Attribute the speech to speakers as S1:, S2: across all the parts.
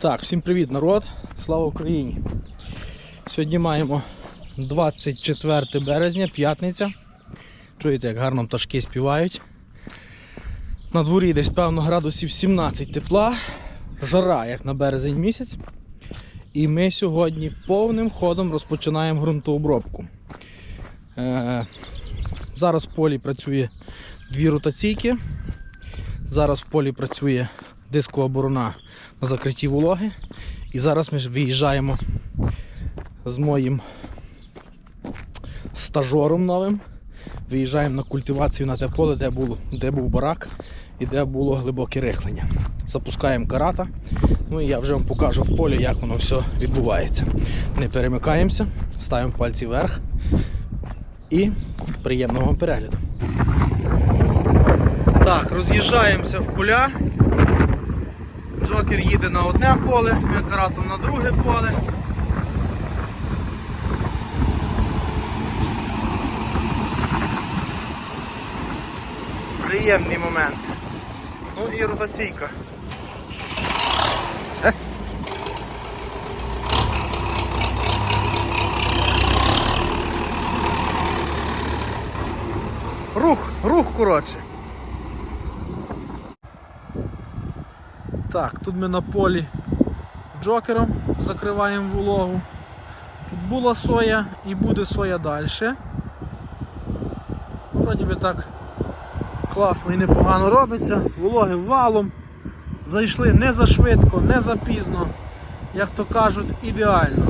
S1: Так, всім привіт, народ! Слава Україні! Сьогодні маємо 24 березня, п'ятниця. Чуєте, як гарно пташки співають. На дворі десь певно градусів 17 тепла, жара, як на березень місяць. І ми сьогодні повним ходом розпочинаємо ґрунтообробку. Е, зараз в полі працює дві ротаційки. Зараз в полі працює дискова борона на закритті вологи. І зараз ми ж виїжджаємо з моїм стажором новим. Виїжджаємо на культивацію на те поле, де, було, де був барак і де було глибоке рихлення. Запускаємо карата. Ну і я вже вам покажу в полі, як воно все відбувається. Не перемикаємося, ставимо пальці вверх і приємного вам перегляду. Так, роз'їжджаємося в поля. Джокер їде на одне поле, ми каратом на друге поле. Приємний момент. Ну і ротаційка. Рух, рух коротше. Так, тут ми на полі джокером закриваємо вологу. Тут була соя і буде соя далі. Вроді би так класно і непогано робиться. Вологи валом. Зайшли не за швидко, не за пізно, як то кажуть, ідеально.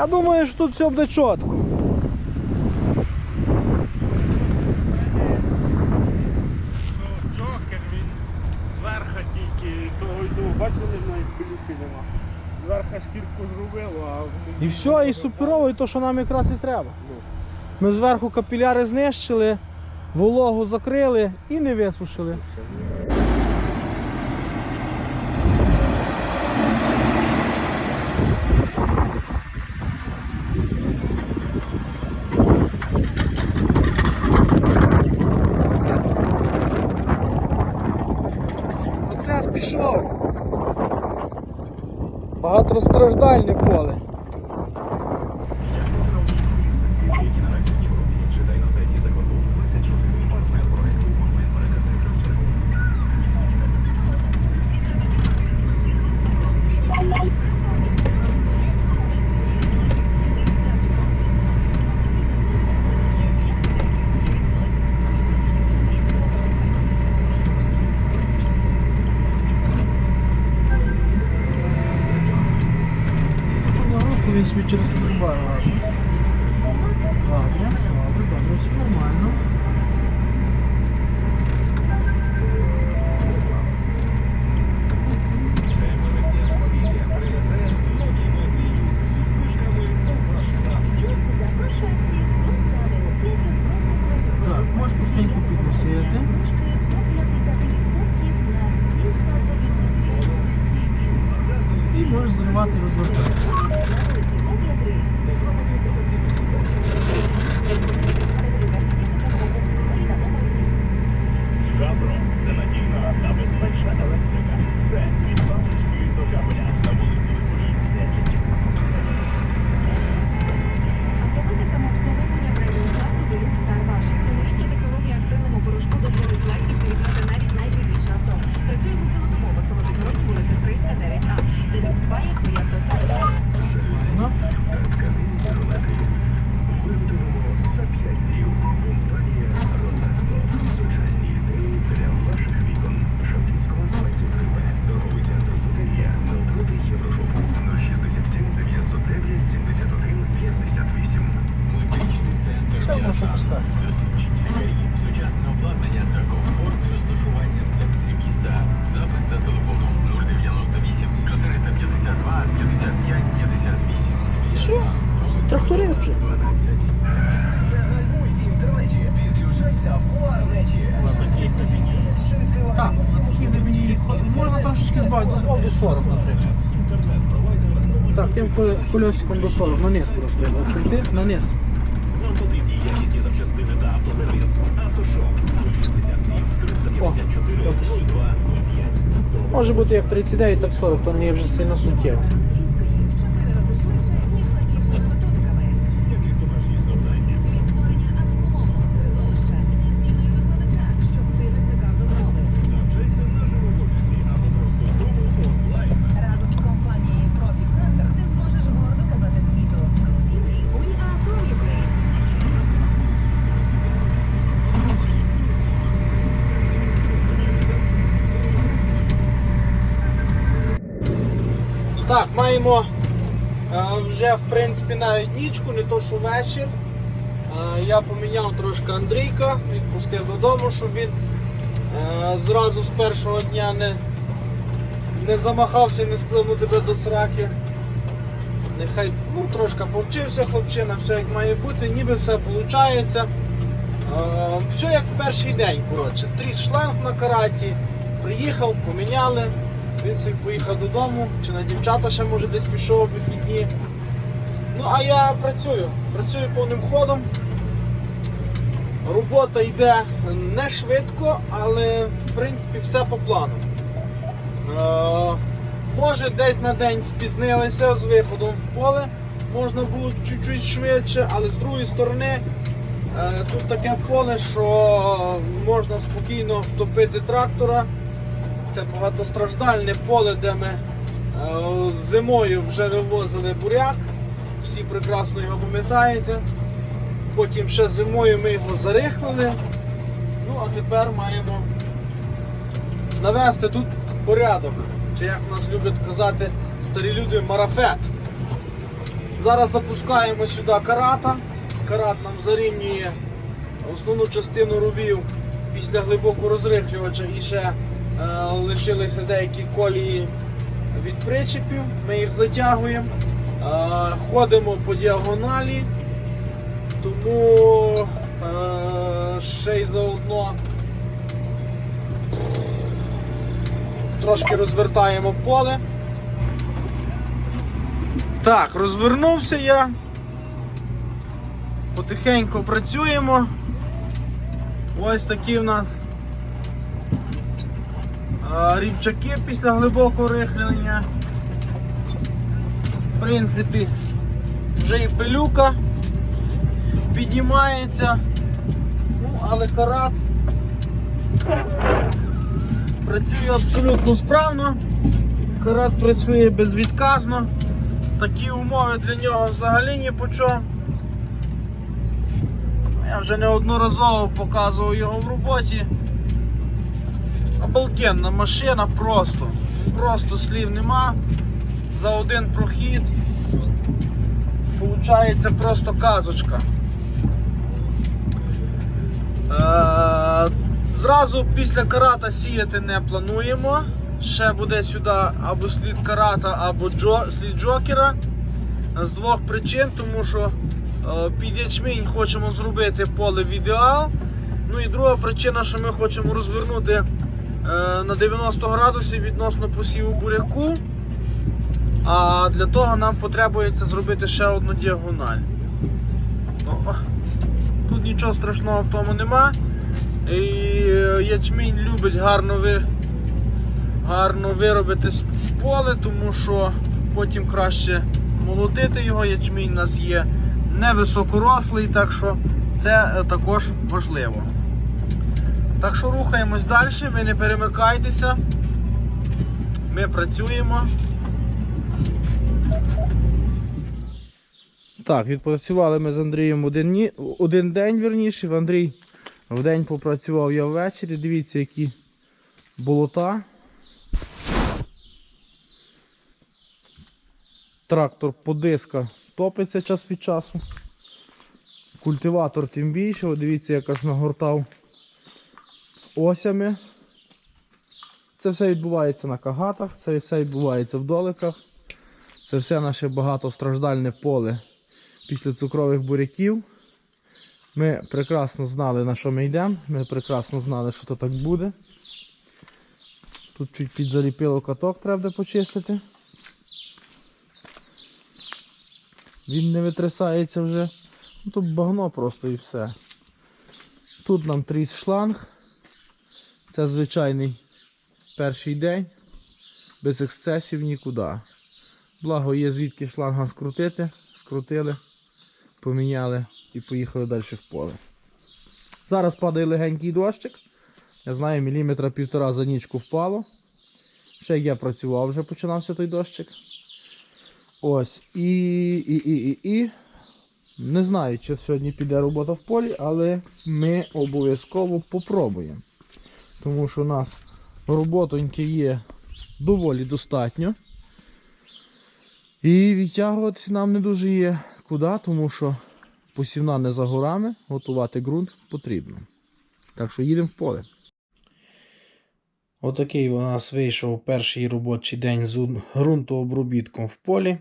S1: Я думаю, що тут все буде чітко.
S2: Джокер він зверху тільки того й того, бачили, навіть пилюки нема. Зверху шкірку зробило, а
S1: І все, і суперово, і то, що нам якраз і треба. Ми зверху капіляри знищили, вологу закрили і не висушили. Процес пішов. Багаторозстраждальне поле.
S3: собі через
S1: трубар разом. Ладно,
S3: добре,
S2: добре, все нормально.
S1: Так, можеш зривати і розвертатися. Можна збав до 40, наприклад. Так, тим кольосиком до 40, на низ просто його відкрити, на низ.
S3: Нам потрібні якісні запчастини та автосервіс. Автошоп 067 354 02 05.
S1: Може бути як 39, так 40, то не є вже сильно суттєво. Так, е, вже в принципі навіть нічку, не то що вечір. Е, Я поміняв трошки Андрійка, відпустив додому, щоб він е, зразу з першого дня не, не замахався не сказав, ну тебе до сраки. Нехай ну, трошки повчився хлопчина, все як має бути, ніби все виходить. Все як в перший день, коротше. Тріс шланг на караті, приїхав, поміняли. Він собі поїхав додому, чи на дівчата ще може десь пішов вихідні. Ну, а я працюю, працюю повним ходом. Робота йде не швидко, але в принципі все по плану. Е, може десь на день спізнилися з виходом в поле, можна було чуть-чуть швидше, але з другої сторони е, тут таке поле, що можна спокійно втопити трактора. Це багатостраждальне поле, де ми е, зимою вже вивозили буряк. Всі прекрасно його пам'ятаєте. Потім ще зимою ми його зарихлили. Ну а тепер маємо навести тут порядок. Чи як нас люблять казати старі люди марафет. Зараз запускаємо сюди карата. Карат нам зарівнює основну частину ровів після глибокого розрихлювача і ще лишилися деякі колії від причепів. Ми їх затягуємо, е, ходимо по діагоналі, тому е, ще й заодно трошки розвертаємо поле. Так, розвернувся я. Потихеньку працюємо. Ось такі в нас рівчаки після глибокого рихлення. В принципі, вже і пилюка піднімається. Ну, але карат працює абсолютно справно. Карат працює безвідказно. Такі умови для нього взагалі ні по чому. Я вже неодноразово показував його в роботі. Обалденна машина просто. Просто слів нема. За один прохід. Получається просто казочка. Е, Зразу після карата сіяти не плануємо. Ще буде сюди або слід карата, або джо, слід джокера. З двох причин, тому що е, під ячмінь хочемо зробити поле в ідеал. Ну і друга причина, що ми хочемо розвернути на 90 градусів відносно посіву буряку. А для того нам потребується зробити ще одну діагональ. Ну, тут нічого страшного в тому нема. І е, ячмінь любить гарно, ви, гарно виробити с- поле, тому що потім краще молотити його. Ячмінь у нас є невисокорослий, так що це е, також важливо. Так що рухаємось далі, ви не перемикайтеся. Ми працюємо. Так, відпрацювали ми з Андрієм один, один день, верніше. Андрій в день попрацював я ввечері. Дивіться, які болота. Трактор по диска топиться час від часу. Культиватор тим більше, дивіться, як аж нагортав осями. Це все відбувається на кагатах, це все відбувається в доликах. Це все наше багатостраждальне поле після цукрових буряків. Ми прекрасно знали, на що ми йдемо. Ми прекрасно знали, що то так буде. Тут чуть підзаліпило каток, треба почистити. Він не витрясається вже. Ну, тут багно просто і все. Тут нам тріс шланг. Це звичайний перший день. Без ексцесів нікуди. Благо є звідки шланга скрутити. Скрутили, поміняли і поїхали далі в поле. Зараз падає легенький дощик. Я знаю, міліметра півтора за нічку впало. Ще як я працював, вже починався той дощик. Ось. І, і, і, і, і. Не знаю, чи сьогодні піде робота в полі, але ми обов'язково попробуємо. Тому що у нас роботоньки є доволі достатньо. І відтягуватися нам не дуже є куди, тому що посівна не за горами, готувати ґрунт потрібно. Так що їдемо в поле. Отакий у нас вийшов перший робочий день з ґрунтообробітком в полі. Е,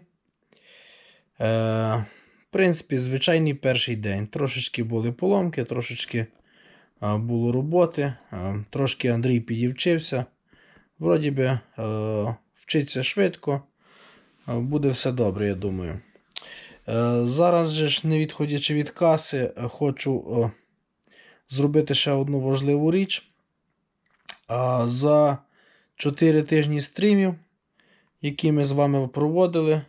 S1: в принципі, звичайний перший день. Трошечки були поломки, трошечки було роботи, е, трошки Андрій підівчився. Вроді би, е, вчиться швидко. Е, Буде все добре, я думаю. Е, Зараз же ж, не відходячи від каси, е, хочу е, зробити ще одну важливу річ. За 4 тижні стрімів, які ми з вами проводили,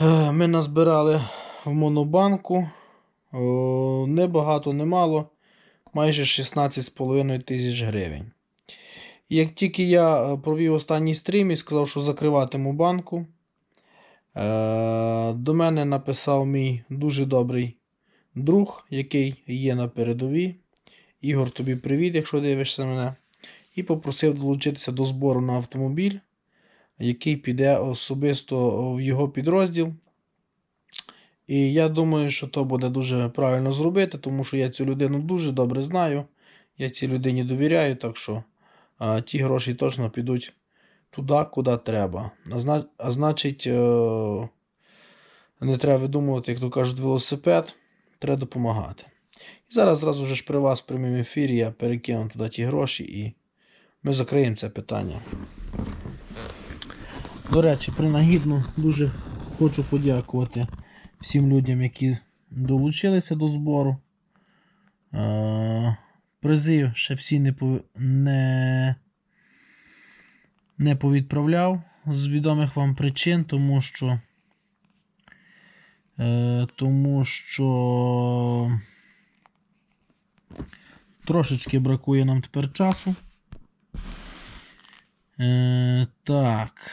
S1: е, ми назбирали в монобанку о, не багато, не мало, майже 16,5 тисяч гривень. Як тільки я е, провів останній стрім і сказав, що закриватиму банку, е, до мене написав мій дуже добрий друг, який є на передовій. Ігор, тобі привіт, якщо дивишся мене. І попросив долучитися до збору на автомобіль, який піде особисто в його підрозділ. І я думаю, що то буде дуже правильно зробити, тому що я цю людину дуже добре знаю. Я цій людині довіряю, так що а, ті гроші точно підуть туди, куди треба. А, зна- а значить, е- не треба видумувати, як то кажуть, велосипед, треба допомагати. І зараз зразу ж при вас в прямому ефірі я перекину туди ті гроші і ми закриємо це питання. До речі, принагідно дуже хочу подякувати всім людям, які долучилися до збору. Е, Призи ще всі не, не, не повідправляв з відомих вам причин, тому що. Е, тому що трошечки бракує нам тепер часу. Е, так.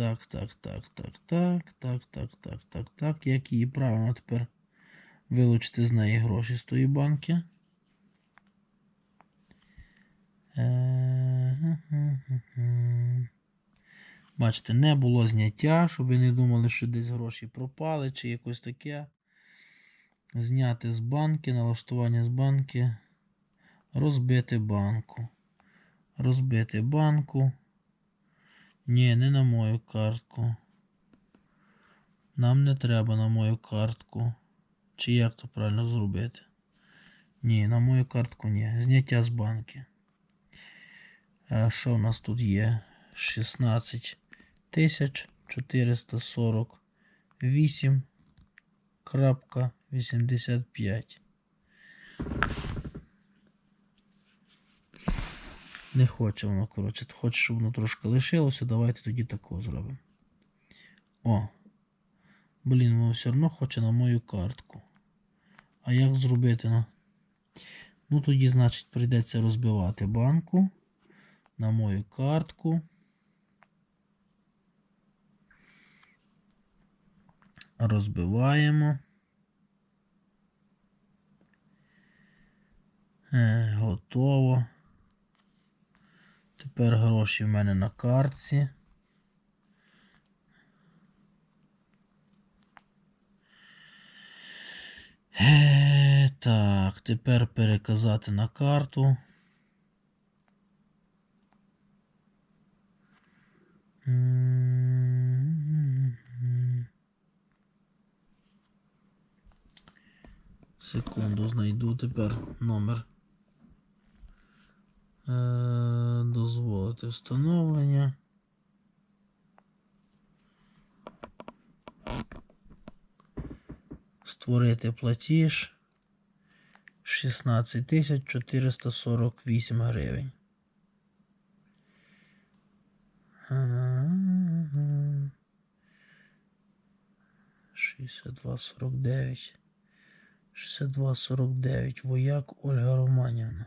S1: Так, так, так, так, так, так, так, так, так, так. Як її правильно тепер вилучити з неї гроші з тої банки? Бачите, не було зняття, щоб ви не думали, що десь гроші пропали чи якось таке. Зняти з банки, налаштування з банки. Розбити банку. Розбити банку. Ні, не на мою картку. Нам не треба на мою картку. Чи як то правильно зробити? Ні, на мою картку ні. Зняття з банки. А Що у нас тут є? 16 448,85. Не хоче воно, коротше. Хоче, щоб воно трошки лишилося. Давайте тоді тако зробимо. О. Блін, воно все одно хоче на мою картку. А як зробити на. Ну тоді, значить, прийдеться розбивати банку на мою картку. Розбиваємо. Е, готово. Тепер гроші в мене на картці. Е, так, тепер переказати на карту. Секунду знайду тепер номер. Е, дозволити встановлення. Створити платіж 16 тисяч 448 гривень. Ага. 62,49. 62,49. Вояк Ольга Романівна.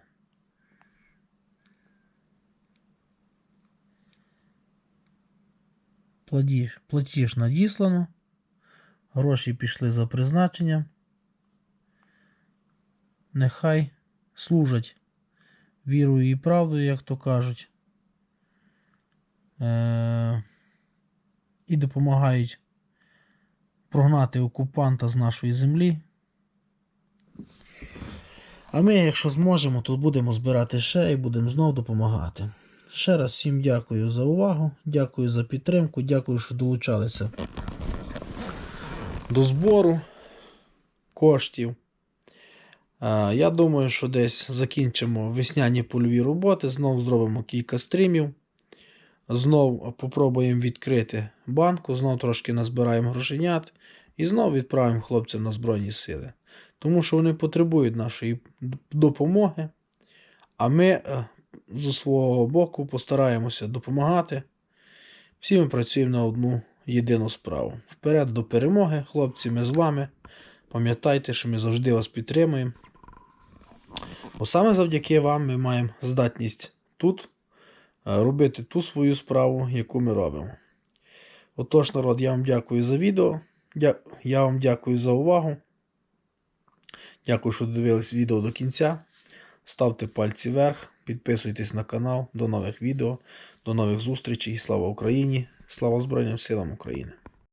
S1: Платіж, платіж надіслано. Гроші пішли за призначенням. Нехай служать вірою і правдою, як то кажуть. Е- і допомагають прогнати окупанта з нашої землі. А ми, якщо зможемо, то будемо збирати ще і будемо знов допомагати. Ще раз всім дякую за увагу, дякую за підтримку, дякую, що долучалися до збору коштів. Я думаю, що десь закінчимо весняні польові роботи, знов зробимо кілька стрімів. Знов попробуємо відкрити банку, знов трошки назбираємо грошенят і знов відправимо хлопцям на Збройні Сили. Тому що вони потребують нашої допомоги. А ми е, зі свого боку постараємося допомагати. Всі ми працюємо на одну єдину справу. Вперед до перемоги, хлопці, ми з вами. Пам'ятайте, що ми завжди вас підтримуємо. Бо саме завдяки вам ми маємо здатність тут е, робити ту свою справу, яку ми робимо. Отож, народ, я вам дякую за відео. Я вам дякую за увагу. Дякую, що дивились відео до кінця. Ставте пальці вверх, підписуйтесь на канал. До нових відео, до нових зустрічей. Слава Україні! Слава Збройним силам України!